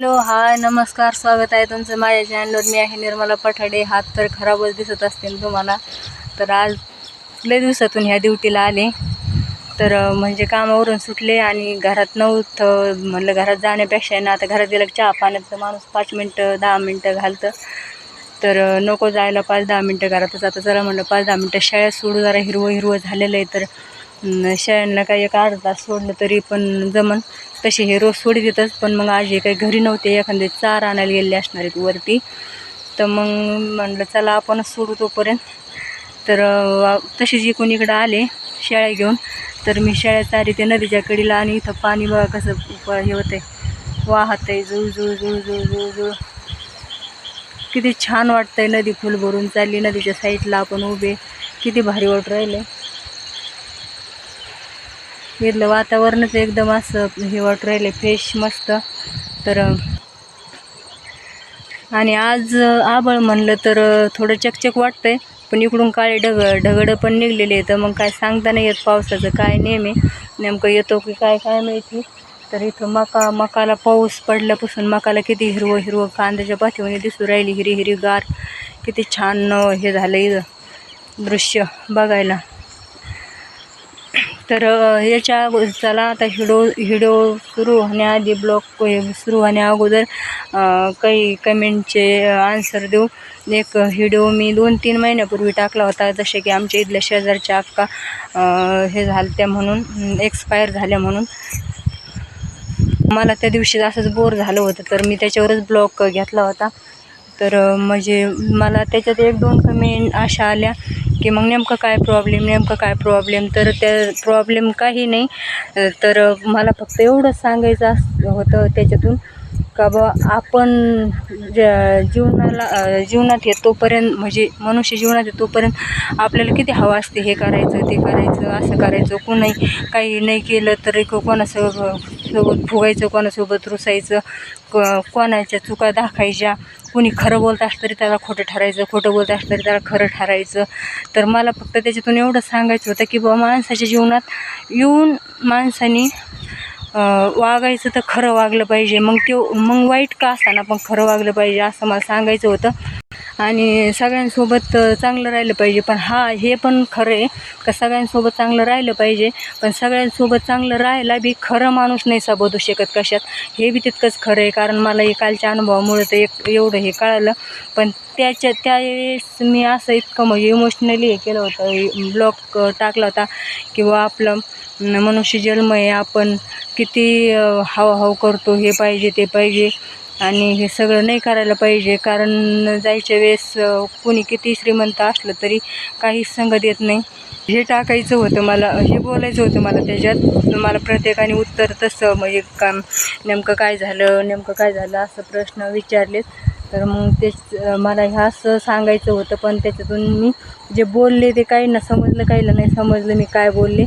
Hello hi नमस्कार स्वागत आहे तुमचं माझ्या चॅनलवर मी आहे निर्मला पठाडे. हात तर खराबच दिसत असतील तुम्हाला. तर आज लय दिवसातून ह्या ड्युटीला आले. तर म्हणजे कामावरून सुटले आणि घरात नव्हतं. म्हणलं घरात जाण्यापेक्षा आहे ना आता घरात गेलं की चहा पाण्याचं माणूस पाच मिनटं दहा मिनटं घालतं. तर नको जायला पाच दहा मिनटं घरातच. आता चला म्हणलं पाच दहा मिनटं शाळेत सोडू. जरा हिरवं हिरवं झालेलं आहे. तर अं, शाळांना काही एक अर्धा तास सोडलं तरी पण जमन. तसे हे रोज सोडी देतच पण मग आजी काही घरी नव्हते एखादे चार आणायला गेले असणार आहेत वरती. तर मग म्हणलं चला आपणच सोडू तोपर्यंत. तर तसेच इकडून इकडं आले शेळ्या घेऊन. तर मी शेळ्या चारी ते नदीच्या कडीला आणि इथं पाणी बघा कसं प- हे आहे वाहत आहे जुळ जुळ जुळ जुळ जुळ जुळ किती छान वाटतंय नदी फुल भरून चालली. नदीच्या साईडला आपण उभे. किती भारी वाट राहिले इथलं वातावरणच एकदम असं हे वाटू राहिले फ्रेश मस्त. तर आणि आज आबळ म्हणलं तर थोडं चकचक वाटतंय पण इकडून काळे ढग ढगडं पण निघलेले आहेत. मग काय सांगता नाही येत पावसाचं काय नेहमी. नेमकं येतो की काय काय माहिती. तर इथं मका मकाला पाऊस पडल्यापासून मकाला किती हिरवं हिरवं कांद्याच्या पाठीवर दिसू राहिली हिरी हिरी गार. किती छान हे झालं इथं दृश्य बघायला. तर ह्याच्या याच्या चला आता हिडो हिडो सुरू होण्याआधी ब्लॉग सुरू होण्या अगोदर काही कमेंटचे आन्सर देऊ. एक व्हिडिओ मी दोन तीन महिन्यापूर्वी टाकला होता जसे की आमच्या इथल्या शेजारच्या अक्का हे झालं त्या म्हणून एक्सपायर झाल्या म्हणून. मला त्या दिवशी असंच बोर झालं होतं तर मी त्याच्यावरच ब्लॉग घेतला होता. तर म्हणजे मला त्याच्यात एक दोन कमेंट अशा आल्या की मग नेमकं काय प्रॉब्लेम नेमकं काय प्रॉब्लेम तर त्या प्रॉब्लेम काही नाही. तर मला फक्त एवढंच सांगायचं होतं त्याच्यातून का बा आपण ज- जीवनाला जीवनात येतोपर्यंत म्हणजे मनुष्य जीवनात येतोपर्यंत आपल्याला किती हवं असते हे करायचं ते करायचं असं करायचं कोणी काही नाही केलं तरी कोणासोबत सोबत फुगायचं कोणासोबत रुसायचं क कोणाच्या चुका दाखायच्या कोणी खरं बोलत असलं तरी त्याला खोटं ठरायचं खोटं बोलत असलं तरी त्याला खरं ठरायचं. तर मला फक्त त्याच्यातून एवढं सांगायचं होतं की बाबा माणसाच्या जीवनात येऊन माणसाने वागायचं तर खरं वागलं पाहिजे. मग ते मग वाईट का असताना पण खरं वागलं पाहिजे असं मला सांगायचं होतं. आणि सगळ्यांसोबत चांगलं राहिलं पाहिजे. पण हा हे पण खरं आहे का सगळ्यांसोबत चांगलं राहिलं पाहिजे. पण सगळ्यांसोबत चांगलं राहायला बी खरं माणूस नाही साबोधू शकत कशात. हे बी तितकंच खरं आहे कारण मला हे कालच्या अनुभवामुळे तर एक एवढं हे कळालं. पण त्याच्या त्यावेळेस मी असं इतकं म्हणजे इमोशनली हे केलं होतं. ब्लॉग टाकला होता किंवा आपलं मनुष्य जन्म आहे. आपण किती हाव हाव करतो. हे पाहिजे ते पाहिजे. आणि हे सगळं नाही करायला पाहिजे. कारण जायच्या वेळेस कुणी कोणी किती श्रीमंत असलं तरी काहीच संगत येत नाही. हे टाकायचं होतं मला हे बोलायचं होतं मला त्याच्यात. मला प्रत्येकाने उत्तर तसं म्हणजे काम नेमकं काय झालं नेमकं काय झालं असं प्रश्न विचारलेत. तर मग तेच मला ह्या असं सांगायचं होतं पण त्याच्यातून मी जे बोलले ते काही ना समजलं काहीला नाही समजलं मी काय बोलले.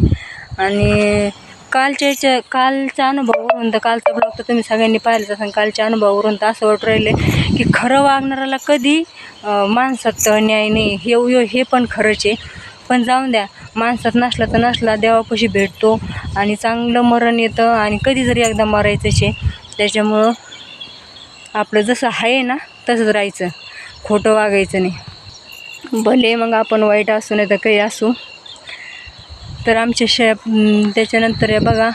आणि कालच्या याच्या कालच्या अनुभवावरून तर कालचा ब्लॉग तर तुम्ही सगळ्यांनी पाहिलंच असेल. कालच्या अनुभवावरून तर असं वाटू राहिले की खरं वागणाऱ्याला कधी माणसात न्याय नाही. हे हे- हे पण खरंच आहे. पण जाऊन द्या. माणसात नसला तर नसला देवापाशी भेटतो आणि चांगलं मरण येतं आणि कधी जरी एकदा मरायचंच आहे. त्याच्यामुळं आपलं जसं आहे ना तसंच राहायचं. खोटं वागायचं नाही. भले मग आपण वाईट असू नाही तर काही असू. तर आमच्या शे त्याच्यानंतर हे बघा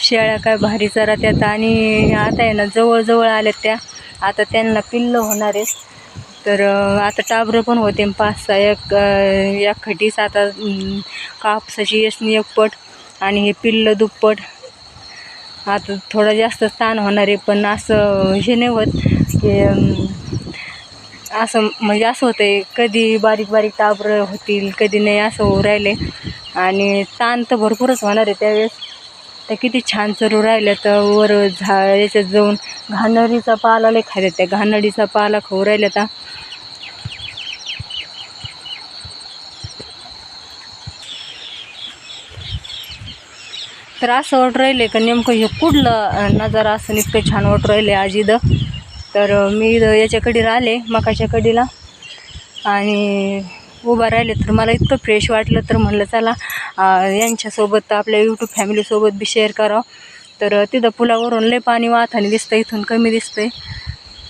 शेळ्या काय भारी चरा त्यात आणि आता आहे ना जवळजवळ आल्यात त्या. आता त्यांना पिल्लं होणार आहेत. तर आता टाबरं पण होते पाच सहा एक या खटीस आता कापसाची यसनी एक पट आणि हे पिल्लं दुप्पट. आता थोडं जास्त ताण होणार आहे पण असं हे नाही होत की असं म्हणजे असं होतं आहे कधी बारीक बारीक ताबरं होतील कधी नाही असं होऊ राहिले. आणि ताण तर भरपूरच होणार आहे त्यावेळेस. त्या किती छान चरू राहिल्या तर वर झा याच्यात जाऊन घाणडीचा पाला लय खायला त्या घाणडीचा पाला खाऊ राहिल्या तर तर असं वाटू राहिले का नेमकं हे कुठलं नजारा असं इतकं छान वाटू राहिले आजीद तर मी इथं याच्या कडीला आले मकाच्या कडीला. आणि उभा राहिले तर मला इतकं फ्रेश वाटलं तर म्हणलं चला यांच्यासोबत आपल्या यूट्यूब फॅमिलीसोबत बी शेअर करावं. तर तिथं पुलावरून लय पाणी वाहताना दिसतं इथून कमी दिसतंय.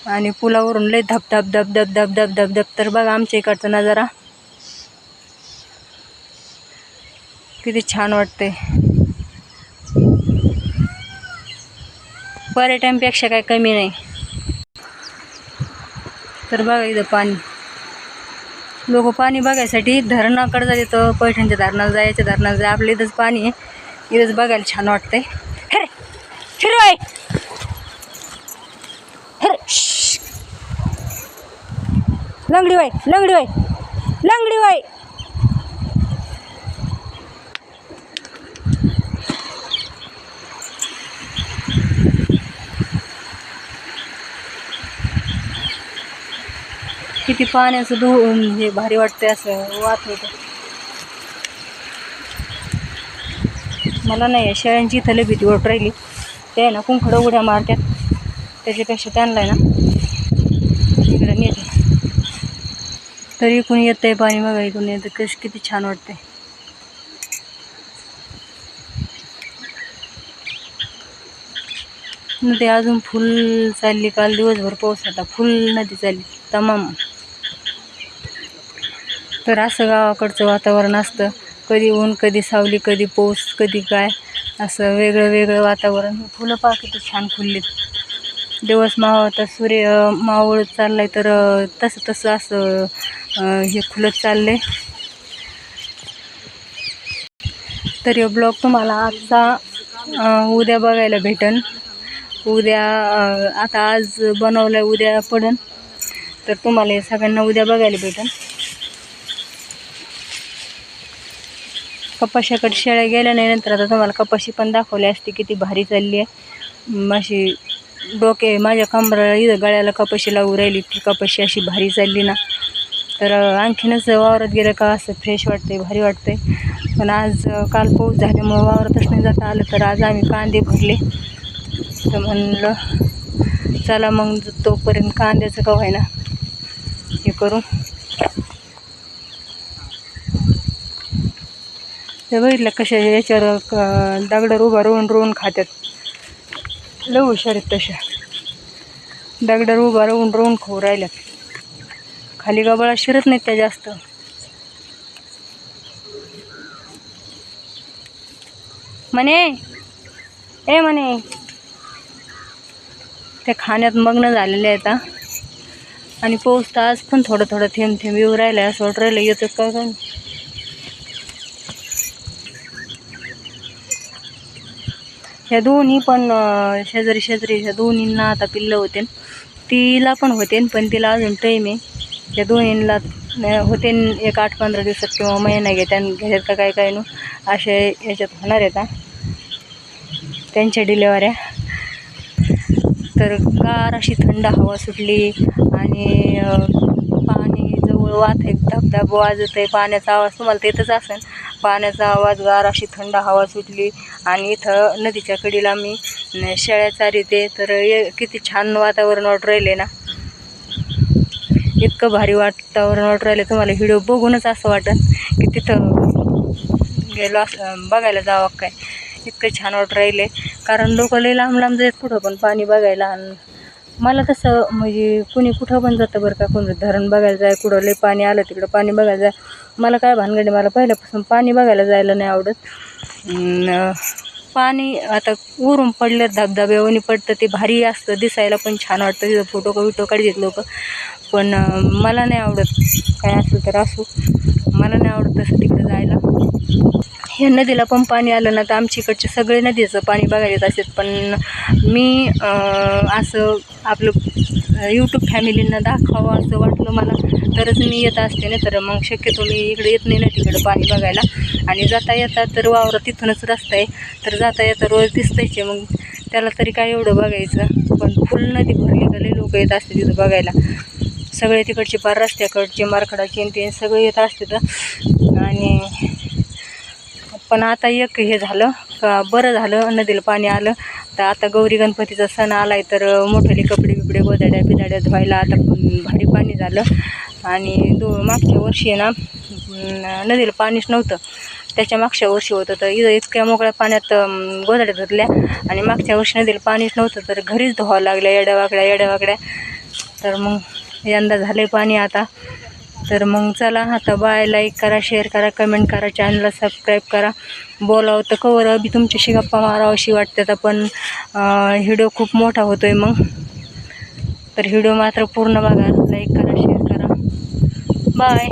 आणि पुलावरून लय धब धब धब धब धब धब धब धब तर बघा आमच्या इकडचा नजारा. किती छान वाटतंय. पर्यटनपेक्षा काय कमी नाही. तर बघा इथं पाणी. लोक पाणी बघायसाठी धरणाकडे जात येतं पैठणच्या धरणाला जायच्या धरणाला जाय आपल्या इथंच पाणी आहे. इथंच बघायला छान वाटतंय. हरे! फिरवाय हरे! लंगडी वाय लंगडी वाय लंगडी वाय किती पाण्याचं धु हे भारी वाटते असं वात होतं. मला नाही आहे शेळ्यांची इथं लय भीती वाट राहिली. ते आहे ना कुंखडं उड्या मारतात. त्याच्यापेक्षा त्यांना आहे ना इकडे नेते तरी इकडून येतं आहे पाणी बघा इकडून येतं कश किती छान वाटते नदी अजून फुल चालली काल दिवसभर पाऊस आता फुल नदी चालली तमाम. तर असं गावाकडचं वातावरण असतं. कधी ऊन कधी सावली कधी पाऊस कधी काय. असं वेगळं वेगळं वातावरण. हे फुलं पहा किती छान फुललीत. दिवस मावळता सूर्य मावळत आहे तर तसं तसं असं हे फुलत चाललंय. तर हे ब्लॉग तुम्हाला आजचा उद्या बघायला भेटन. उद्या आता आज बनवलं उद्या पडन. तर तुम्हाला हे सगळ्यांना उद्या बघायला भेटन. कपाशाकडे शेळ्या गेल्या नाही नंतर आता तुम्हाला कपाशी पण दाखवली असते किती भारी चालली आहे. माशी डोके माझ्या कमराला इथं गळ्याला कपाशी लावू राहिली ती कपाशी अशी भारी चालली ना. तर आणखीनच वावरात गेलं का असं फ्रेश वाटते भारी वाटते पण आज काल पाऊस झाल्यामुळं वावरातच नाही जाता आलं तर आज आम्ही कांदे भरले. तर म्हणलं चला मग तोपर्यंत कांद्याचं का ना हे करू. ते बघितलं कशा याच्यावर क- दगडावर उभा रोवून रोवून खात्यात. लव हुशार आहेत तशा. दगडावर उभा रोवून रोवून खाऊ राहिल्यात. खाली गबाळा शिरत नाहीत त्या जास्त. म्हणे ए म्हणे ते खाण्यात मग्न झालेले आहेत आणि पाऊस तर आज पण थोडं थोडं थेंब थेंब येऊ राहिलं असं वाटू राहिलं येतं का ह्या दोन्ही पण शेजारी शेजारी ह्या दोन्हींना आता पिल्लं होते. तिला पण होते पण तिला अजून टाईम आहे. या दोन्हींना होते एक आठ पंधरा दिवसात किंवा महिना घेत्या घेतात का काय काय नु असे याच्यात होणार आहेत हा. त्यांच्या डिलेवऱ्या तर गार अशी थंड हवा सुटली आणि अं, वाहत आहे धबधब वाजत आहे पाण्याचा आवाज तुम्हाला तिथंच येतच असेल. पाण्याचा आवाज गार अशी थंड हवा सुटली आणि इथं नदीच्या कडीला मी शेळ्या चारिते तर किती छान वातावरण वाटू राहिले ना. इतकं भारी वातावरण वाटू राहिलं तुम्हाला व्हिडिओ बघूनच असं वाटत की तिथं गेलो असं बघायला जावं काय. इतकं छान वाटू राहिले कारण लोक लई लांब लांब जात कुठं पण पाणी बघायला आणि मला तसं म्हणजे कुणी कुठं पण जातं बरं का कोण धरण बघायला जाय कुठं लई पाणी आलं तिकडं पाणी बघायला जाय. मला काय भानगडी मला पहिल्यापासून पाणी बघायला जायला नाही आवडत. पाणी आता उरून पडले धबधब्यावणी पडतं ते भारी असतं दिसायला पण छान वाटतं. तिथं फोटो का विटो काढतात लोक. पण मला नाही आवडत. काय असलं तर असू. मला नाही आवडत तसं तिकडे जायला. ह्या नदीला पण पाणी आलं ना तर आमच्या इकडचे सगळे नदीचं पाणी बघायला येत असतात पण मी असं आपलं यूट्यूब फॅमिलींना दाखवावं असं वाटलं मला. तरच मी येत असते ना तर मग शक्यतो मी इकडे येत नाही ना तिकडं पाणी बघायला. आणि जाता येता तर वावरात तिथूनच रस्ता आहे. तर जाता येता रोज दिसतायचे मग त्याला तरी काय एवढं बघायचं? पण फुल नदी भरली गेले लोक येत असते तिथं बघायला. सगळे तिकडचे पार रस्त्याकडचे मारखडाचे चेन ते सगळे येत असते आणि पण आता एक हे झालं का बरं झालं नदीला पाणी आलं. तर आता गौरी गणपतीचा सण आला आहे तर मोठेले कपडे बिपडे गोदाड्या बिदाड्या धुवायला आता भारी पाणी झालं. आणि दो मागच्या वर्षी आहे ना नदीला पाणीच नव्हतं. त्याच्या मागच्या वर्षी होतं तर इथं इतक्या मोकळ्या पाण्यात गोदाड्या गोधड्या आणि मागच्या वर्षी नदीला पाणीच नव्हतं तर घरीच धुवावं लागल्या येड्या वाकड्या येड्या वाकड्या तर मग यंदा झालं पाणी आता. तर मग चला आता बाय लाईक करा शेअर करा कमेंट करा चॅनलला सबस्क्राईब करा. बोलावं तर कवर बी तुमच्याशी गप्पा मारावं अशी वाटतात पण व्हिडिओ खूप मोठा होतो आहे मग. तर व्हिडिओ मात्र पूर्ण बघा. लाईक करा शेअर करा. बाय